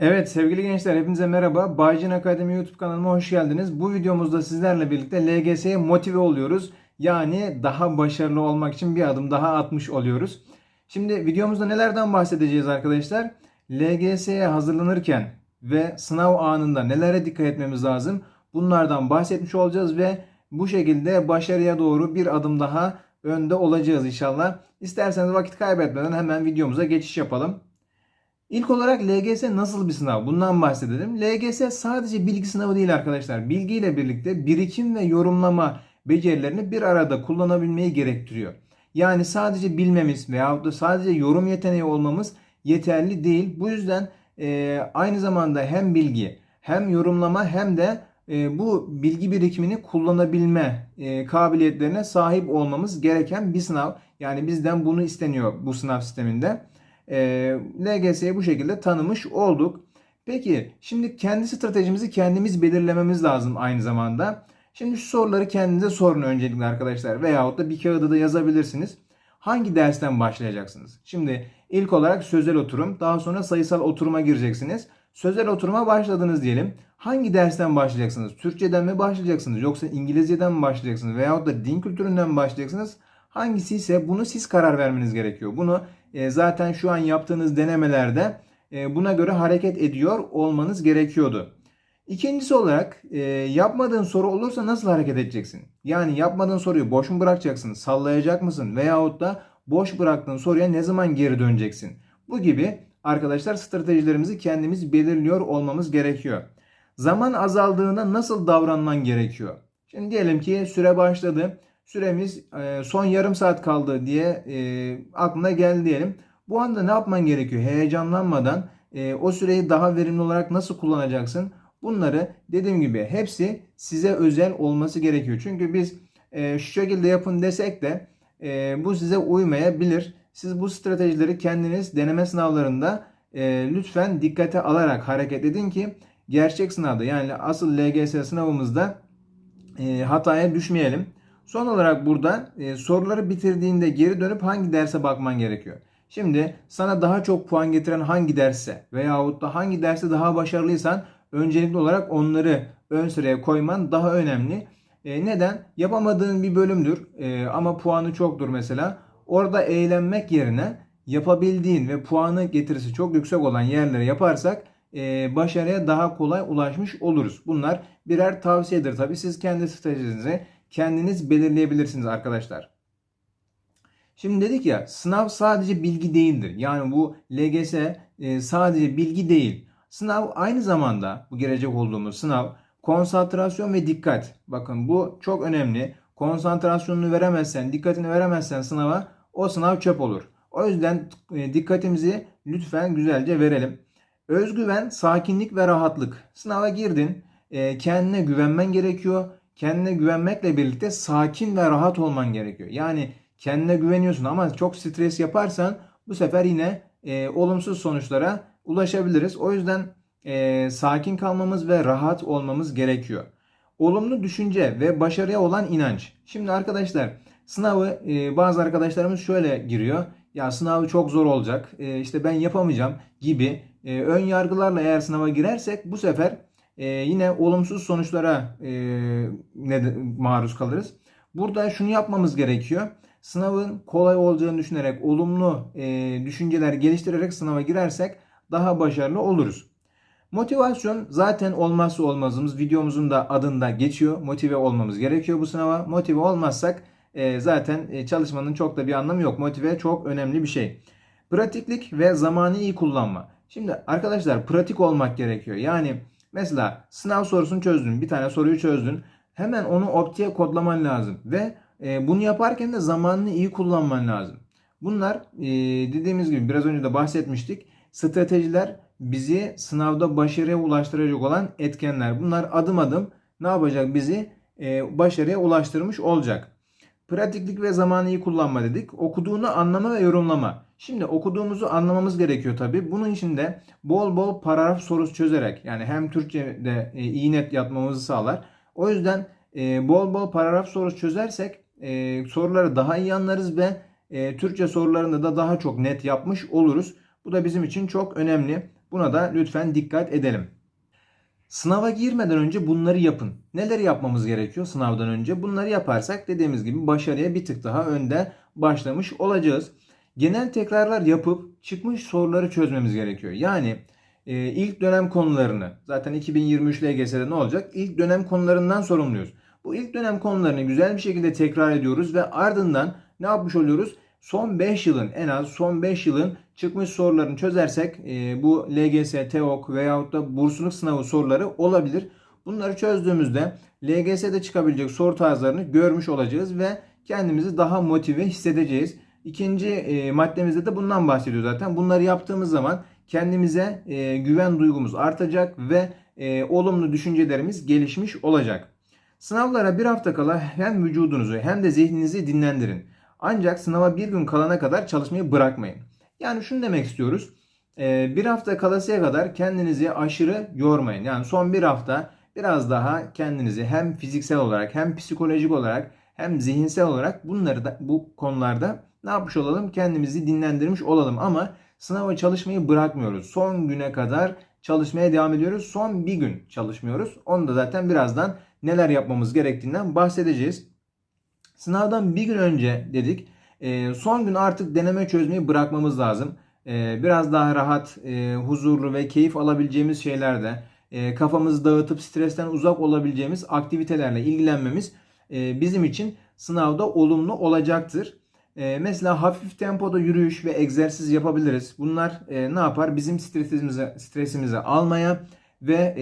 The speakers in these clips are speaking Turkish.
Evet sevgili gençler hepinize merhaba. Baycin Akademi YouTube kanalıma hoş geldiniz. Bu videomuzda sizlerle birlikte LGS'ye motive oluyoruz. Yani daha başarılı olmak için bir adım daha atmış oluyoruz. Şimdi videomuzda nelerden bahsedeceğiz arkadaşlar? LGS'ye hazırlanırken ve sınav anında nelere dikkat etmemiz lazım? Bunlardan bahsetmiş olacağız ve bu şekilde başarıya doğru bir adım daha önde olacağız inşallah. İsterseniz vakit kaybetmeden hemen videomuza geçiş yapalım. İlk olarak LGS nasıl bir sınav? Bundan bahsedelim. LGS sadece bilgi sınavı değil arkadaşlar. Bilgiyle birlikte birikim ve yorumlama becerilerini bir arada kullanabilmeyi gerektiriyor. Yani sadece bilmemiz veyahut da sadece yorum yeteneği olmamız yeterli değil. Bu yüzden e, aynı zamanda hem bilgi hem yorumlama hem de e, bu bilgi birikimini kullanabilme e, kabiliyetlerine sahip olmamız gereken bir sınav. Yani bizden bunu isteniyor bu sınav sisteminde. E, LGS'yi bu şekilde tanımış olduk. Peki şimdi kendi stratejimizi kendimiz belirlememiz lazım aynı zamanda. Şimdi şu soruları kendinize sorun öncelikle arkadaşlar veyahut da bir kağıda da yazabilirsiniz. Hangi dersten başlayacaksınız? Şimdi ilk olarak sözel oturum, daha sonra sayısal oturuma gireceksiniz. Sözel oturuma başladınız diyelim. Hangi dersten başlayacaksınız? Türkçeden mi başlayacaksınız yoksa İngilizceden mi başlayacaksınız veyahut da din kültüründen mi başlayacaksınız? Hangisi ise bunu siz karar vermeniz gerekiyor. Bunu e, zaten şu an yaptığınız denemelerde e, buna göre hareket ediyor olmanız gerekiyordu. İkincisi olarak e, yapmadığın soru olursa nasıl hareket edeceksin? Yani yapmadığın soruyu boş mu bırakacaksın? Sallayacak mısın? Veyahut da boş bıraktığın soruya ne zaman geri döneceksin? Bu gibi arkadaşlar stratejilerimizi kendimiz belirliyor olmamız gerekiyor. Zaman azaldığında nasıl davranman gerekiyor? Şimdi diyelim ki süre başladı. Süremiz e, son yarım saat kaldı diye e, aklına geldi diyelim. Bu anda ne yapman gerekiyor? Heyecanlanmadan e, o süreyi daha verimli olarak nasıl kullanacaksın? Bunları dediğim gibi hepsi size özel olması gerekiyor. Çünkü biz şu şekilde yapın desek de bu size uymayabilir. Siz bu stratejileri kendiniz deneme sınavlarında lütfen dikkate alarak hareket edin ki gerçek sınavda yani asıl LGS sınavımızda hataya düşmeyelim. Son olarak burada e, soruları bitirdiğinde geri dönüp hangi derse bakman gerekiyor. Şimdi sana daha çok puan getiren hangi derse veyahut da hangi derste daha başarılıysan öncelikli olarak onları ön sıraya koyman daha önemli. E, neden? Yapamadığın bir bölümdür e, ama puanı çoktur mesela. Orada eğlenmek yerine yapabildiğin ve puanı getirisi çok yüksek olan yerlere yaparsak e, başarıya daha kolay ulaşmış oluruz. Bunlar birer tavsiyedir tabi. Siz kendi stratejinizi kendiniz belirleyebilirsiniz arkadaşlar. Şimdi dedik ya sınav sadece bilgi değildir. Yani bu LGS e, sadece bilgi değil. Sınav aynı zamanda bu gelecek olduğumuz sınav konsantrasyon ve dikkat. Bakın bu çok önemli. Konsantrasyonunu veremezsen, dikkatini veremezsen sınava o sınav çöp olur. O yüzden e, dikkatimizi lütfen güzelce verelim. Özgüven, sakinlik ve rahatlık. Sınava girdin, e, kendine güvenmen gerekiyor. Kendine güvenmekle birlikte sakin ve rahat olman gerekiyor. Yani kendine güveniyorsun ama çok stres yaparsan bu sefer yine e, olumsuz sonuçlara ulaşabiliriz. O yüzden e, sakin kalmamız ve rahat olmamız gerekiyor. Olumlu düşünce ve başarıya olan inanç. Şimdi arkadaşlar sınavı e, bazı arkadaşlarımız şöyle giriyor. Ya sınavı çok zor olacak. E, işte ben yapamayacağım gibi e, ön yargılarla eğer sınava girersek bu sefer e, yine olumsuz sonuçlara e, maruz kalırız. Burada şunu yapmamız gerekiyor. Sınavın kolay olacağını düşünerek olumlu e, düşünceler geliştirerek sınava girersek daha başarılı oluruz. Motivasyon zaten olmazsa olmazımız. Videomuzun da adında geçiyor. Motive olmamız gerekiyor bu sınava. Motive olmazsak e, zaten çalışmanın çok da bir anlamı yok. Motive çok önemli bir şey. Pratiklik ve zamanı iyi kullanma. Şimdi arkadaşlar pratik olmak gerekiyor. Yani mesela sınav sorusunu çözdün. Bir tane soruyu çözdün. Hemen onu optiye kodlaman lazım. Ve e, bunu yaparken de zamanını iyi kullanman lazım. Bunlar e, dediğimiz gibi biraz önce de bahsetmiştik. Stratejiler bizi sınavda başarıya ulaştıracak olan etkenler. Bunlar adım adım ne yapacak bizi e, başarıya ulaştırmış olacak. Pratiklik ve zamanı iyi kullanma dedik. Okuduğunu anlama ve yorumlama. Şimdi okuduğumuzu anlamamız gerekiyor tabi. Bunun için de bol bol paragraf sorusu çözerek yani hem Türkçe'de e, iyi net yapmamızı sağlar. O yüzden e, bol bol paragraf sorusu çözersek e, soruları daha iyi anlarız ve Türkçe sorularında da daha çok net yapmış oluruz. Bu da bizim için çok önemli. Buna da lütfen dikkat edelim. Sınava girmeden önce bunları yapın. Neler yapmamız gerekiyor sınavdan önce? Bunları yaparsak dediğimiz gibi başarıya bir tık daha önde başlamış olacağız. Genel tekrarlar yapıp çıkmış soruları çözmemiz gerekiyor. Yani e, ilk dönem konularını zaten 2023 LGS'de ne olacak? İlk dönem konularından sorumluyuz. Bu ilk dönem konularını güzel bir şekilde tekrar ediyoruz ve ardından ne yapmış oluyoruz? Son 5 yılın en az son 5 yılın çıkmış sorularını çözersek e, bu LGS, TEOK veyahut da bursluluk sınavı soruları olabilir. Bunları çözdüğümüzde LGS'de çıkabilecek soru tarzlarını görmüş olacağız ve kendimizi daha motive hissedeceğiz. İkinci e, maddemizde de bundan bahsediyor zaten. Bunları yaptığımız zaman kendimize e, güven duygumuz artacak ve e, olumlu düşüncelerimiz gelişmiş olacak. Sınavlara bir hafta kala hem vücudunuzu hem de zihninizi dinlendirin. Ancak sınava bir gün kalana kadar çalışmayı bırakmayın. Yani şunu demek istiyoruz. Ee, bir hafta kalasıya kadar kendinizi aşırı yormayın. Yani son bir hafta biraz daha kendinizi hem fiziksel olarak hem psikolojik olarak hem zihinsel olarak bunları da bu konularda ne yapmış olalım? Kendimizi dinlendirmiş olalım ama sınava çalışmayı bırakmıyoruz. Son güne kadar çalışmaya devam ediyoruz. Son bir gün çalışmıyoruz. Onu da zaten birazdan neler yapmamız gerektiğinden bahsedeceğiz. Sınavdan bir gün önce dedik. E, son gün artık deneme çözmeyi bırakmamız lazım. E, biraz daha rahat, e, huzurlu ve keyif alabileceğimiz şeylerde e, kafamızı dağıtıp stresten uzak olabileceğimiz aktivitelerle ilgilenmemiz e, bizim için sınavda olumlu olacaktır. Mesela hafif tempoda yürüyüş ve egzersiz yapabiliriz. Bunlar ne yapar? Bizim stresimizi, stresimizi almaya ve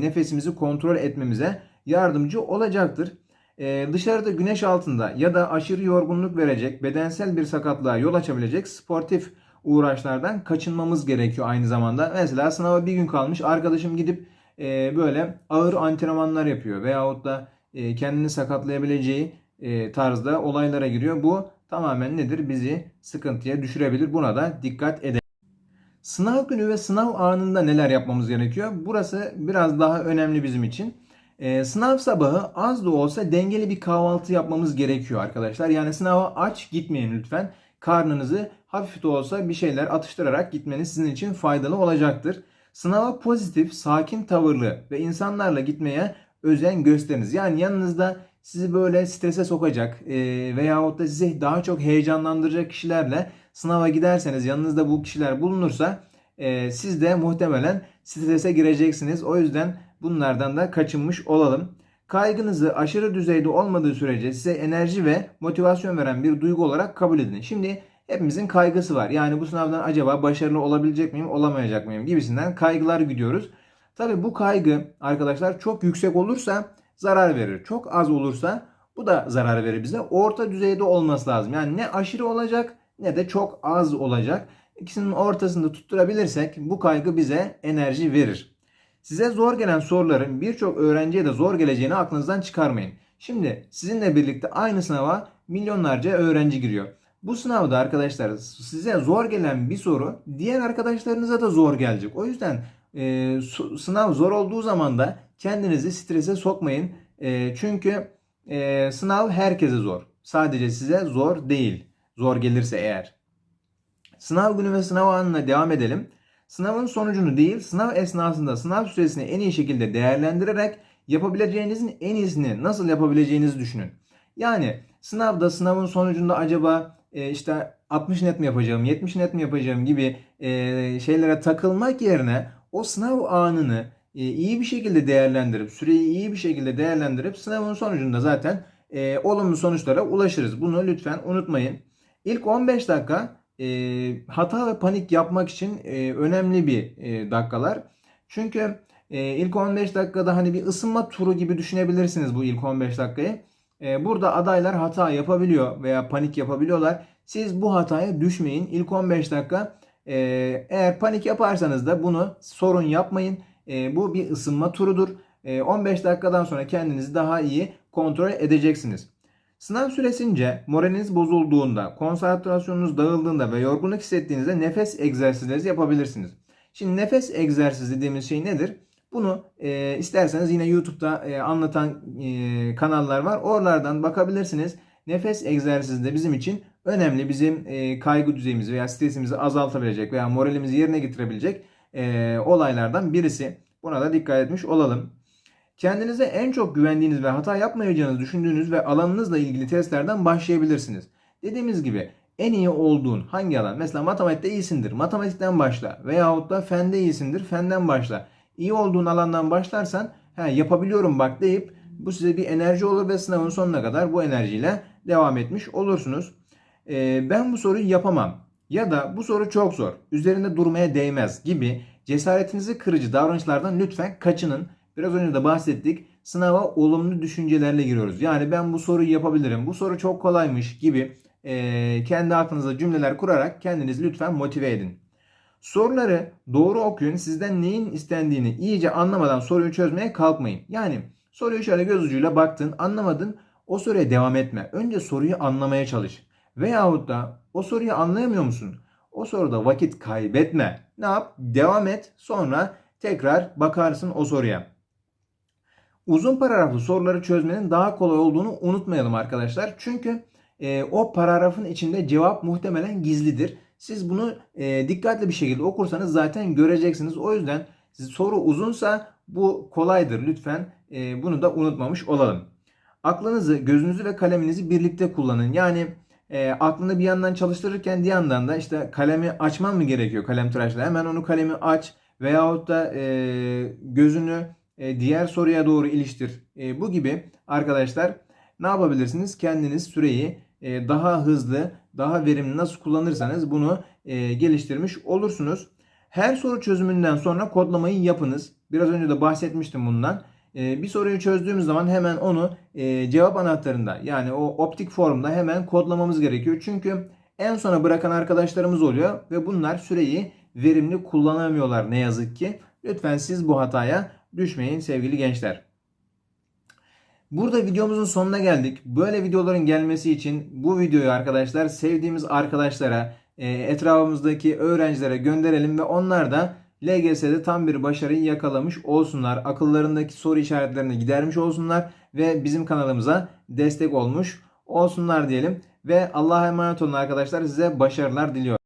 nefesimizi kontrol etmemize yardımcı olacaktır. Ee, dışarıda güneş altında ya da aşırı yorgunluk verecek, bedensel bir sakatlığa yol açabilecek sportif uğraşlardan kaçınmamız gerekiyor aynı zamanda. Mesela sınava bir gün kalmış arkadaşım gidip e, böyle ağır antrenmanlar yapıyor veyahut da e, kendini sakatlayabileceği e, tarzda olaylara giriyor. Bu tamamen nedir? Bizi sıkıntıya düşürebilir. Buna da dikkat edelim. Sınav günü ve sınav anında neler yapmamız gerekiyor? Burası biraz daha önemli bizim için. Ee, sınav sabahı az da olsa dengeli bir kahvaltı yapmamız gerekiyor arkadaşlar. Yani sınava aç gitmeyin lütfen. Karnınızı hafif de olsa bir şeyler atıştırarak gitmeniz sizin için faydalı olacaktır. Sınava pozitif, sakin tavırlı ve insanlarla gitmeye özen gösteriniz. Yani yanınızda sizi böyle strese sokacak e, veyahut da sizi daha çok heyecanlandıracak kişilerle sınava giderseniz yanınızda bu kişiler bulunursa e, siz de muhtemelen strese gireceksiniz. O yüzden bunlardan da kaçınmış olalım. Kaygınızı aşırı düzeyde olmadığı sürece size enerji ve motivasyon veren bir duygu olarak kabul edin. Şimdi hepimizin kaygısı var. Yani bu sınavdan acaba başarılı olabilecek miyim, olamayacak mıyım gibisinden kaygılar gidiyoruz. Tabi bu kaygı arkadaşlar çok yüksek olursa zarar verir. Çok az olursa bu da zarar verir bize. Orta düzeyde olması lazım. Yani ne aşırı olacak ne de çok az olacak. İkisinin ortasında tutturabilirsek bu kaygı bize enerji verir. Size zor gelen soruların birçok öğrenciye de zor geleceğini aklınızdan çıkarmayın. Şimdi sizinle birlikte aynı sınava milyonlarca öğrenci giriyor. Bu sınavda arkadaşlar size zor gelen bir soru diğer arkadaşlarınıza da zor gelecek. O yüzden e, sınav zor olduğu zaman da kendinizi strese sokmayın. E, çünkü e, sınav herkese zor. Sadece size zor değil. Zor gelirse eğer. Sınav günü ve sınav anına devam edelim. Sınavın sonucunu değil, sınav esnasında sınav süresini en iyi şekilde değerlendirerek yapabileceğinizin en iyisini nasıl yapabileceğinizi düşünün. Yani sınavda sınavın sonucunda acaba e, işte 60 net mi yapacağım, 70 net mi yapacağım gibi e, şeylere takılmak yerine o sınav anını e, iyi bir şekilde değerlendirip, süreyi iyi bir şekilde değerlendirip sınavın sonucunda zaten e, olumlu sonuçlara ulaşırız. Bunu lütfen unutmayın. İlk 15 dakika e, hata ve panik yapmak için e, önemli bir e, dakikalar. Çünkü e, ilk 15 dakikada hani bir ısınma turu gibi düşünebilirsiniz bu ilk 15 dakikayı. E, burada adaylar hata yapabiliyor veya panik yapabiliyorlar. Siz bu hataya düşmeyin. İlk 15 dakika e, eğer panik yaparsanız da bunu sorun yapmayın. E, bu bir ısınma turudur. E, 15 dakikadan sonra kendinizi daha iyi kontrol edeceksiniz. Sınav süresince moraliniz bozulduğunda, konsantrasyonunuz dağıldığında ve yorgunluk hissettiğinizde nefes egzersizleri yapabilirsiniz. Şimdi nefes egzersizi dediğimiz şey nedir? Bunu e, isterseniz yine YouTube'da e, anlatan e, kanallar var. Oralardan bakabilirsiniz. Nefes egzersizi de bizim için önemli. Bizim e, kaygı düzeyimizi veya stresimizi azaltabilecek veya moralimizi yerine getirebilecek e, olaylardan birisi. Buna da dikkat etmiş olalım. Kendinize en çok güvendiğiniz ve hata yapmayacağınızı düşündüğünüz ve alanınızla ilgili testlerden başlayabilirsiniz. Dediğimiz gibi en iyi olduğun hangi alan? Mesela matematikte iyisindir. Matematikten başla. Veyahut da fende iyisindir. Fenden başla. İyi olduğun alandan başlarsan he, yapabiliyorum bak deyip bu size bir enerji olur ve sınavın sonuna kadar bu enerjiyle devam etmiş olursunuz. Ee, ben bu soruyu yapamam ya da bu soru çok zor. Üzerinde durmaya değmez gibi cesaretinizi kırıcı davranışlardan lütfen kaçının. Biraz önce de bahsettik. Sınava olumlu düşüncelerle giriyoruz. Yani ben bu soruyu yapabilirim. Bu soru çok kolaymış gibi e, kendi aklınıza cümleler kurarak kendinizi lütfen motive edin. Soruları doğru okuyun. Sizden neyin istendiğini iyice anlamadan soruyu çözmeye kalkmayın. Yani soruyu şöyle göz ucuyla baktın, anlamadın. O soruya devam etme. Önce soruyu anlamaya çalış. Veyahut da o soruyu anlayamıyor musun? O soruda vakit kaybetme. Ne yap? Devam et. Sonra tekrar bakarsın o soruya. Uzun paragraflı soruları çözmenin daha kolay olduğunu unutmayalım arkadaşlar. Çünkü e, o paragrafın içinde cevap muhtemelen gizlidir. Siz bunu e, dikkatli bir şekilde okursanız zaten göreceksiniz. O yüzden soru uzunsa bu kolaydır. Lütfen e, bunu da unutmamış olalım. Aklınızı, gözünüzü ve kaleminizi birlikte kullanın. Yani e, aklını bir yandan çalıştırırken bir yandan da işte kalemi açman mı gerekiyor kalem tıraşla? Hemen onu kalemi aç veyahut da e, gözünü diğer soruya doğru iliştir. E, bu gibi arkadaşlar ne yapabilirsiniz? Kendiniz süreyi e, daha hızlı, daha verimli nasıl kullanırsanız bunu e, geliştirmiş olursunuz. Her soru çözümünden sonra kodlamayı yapınız. Biraz önce de bahsetmiştim bundan. E, bir soruyu çözdüğümüz zaman hemen onu e, cevap anahtarında yani o optik formda hemen kodlamamız gerekiyor. Çünkü en sona bırakan arkadaşlarımız oluyor ve bunlar süreyi verimli kullanamıyorlar ne yazık ki. Lütfen siz bu hataya düşmeyin sevgili gençler. Burada videomuzun sonuna geldik. Böyle videoların gelmesi için bu videoyu arkadaşlar sevdiğimiz arkadaşlara, e, etrafımızdaki öğrencilere gönderelim ve onlar da LGS'de tam bir başarıyı yakalamış olsunlar. Akıllarındaki soru işaretlerini gidermiş olsunlar ve bizim kanalımıza destek olmuş olsunlar diyelim. Ve Allah'a emanet olun arkadaşlar. Size başarılar diliyorum.